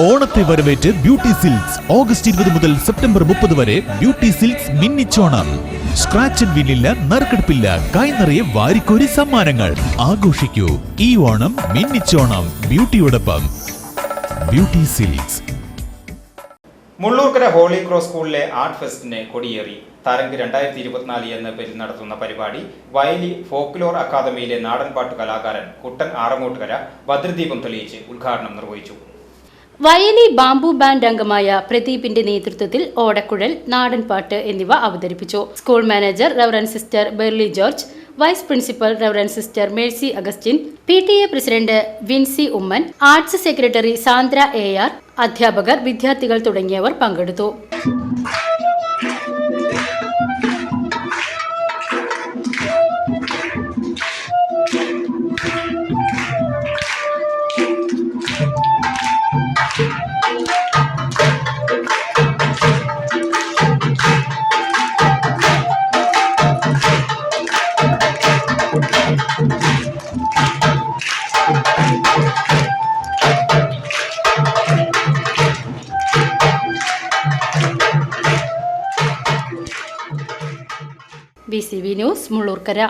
ഓണത്തെ വരവേറ്റ് beauty silks. August ഇരുപത് മുതൽ സെപ്റ്റംബർ മുപ്പത് വരെ ബ്യൂട്ടി സിൽക്സ് മിന്നിച്ചോണം. സ്ക്രാച്ച് ആൻഡ് വിന്നില്ല നറുക്കെടുപ്പില്ല. കൈ നിറയെ വാരിക്കോരി സമ്മാനങ്ങൾ. ആഘോഷിക്കൂ. ഈ ഓണം മിന്നിച്ചോണം. ബ്യൂട്ടിയോടൊപ്പം. Beauty silks. Mullurkara holy cross സ്കൂളിലെ ആർട്ട് ഫെസ്റ്റിന് കൊടിയേറി. തരംഗ് രണ്ടായിരത്തി ഇരുപത്തിനാല് എന്ന പേരിൽ നടത്തുന്ന പരിപാടി വയലി ഫോക്ലോർ അക്കാദമിയിലെ നാടൻപാട്ട് കലാകാരൻ കുട്ടൻ ആറങ്ങോട്ടുകര ഭദ്രദീപം തെളിയിച്ച് ഉദ്ഘാടനം നിർവഹിച്ചു. വയലി ബാംബു ബാൻഡ് അംഗമായ പ്രദീപിന്റെ നേതൃത്വത്തിൽ ഓടക്കുഴൽ നാടൻപാട്ട് എന്നിവ അവതരിപ്പിച്ചു. School manager reverend sister Berly George vice principal reverend sister Mercy Augustine P T A president Vinci Oommen arts secretary Sandra A R അധ്യാപകർ വിദ്യാർത്ഥികൾ തുടങ്ങിയവർ പങ്കെടുത്തു. B C V news Mullurkara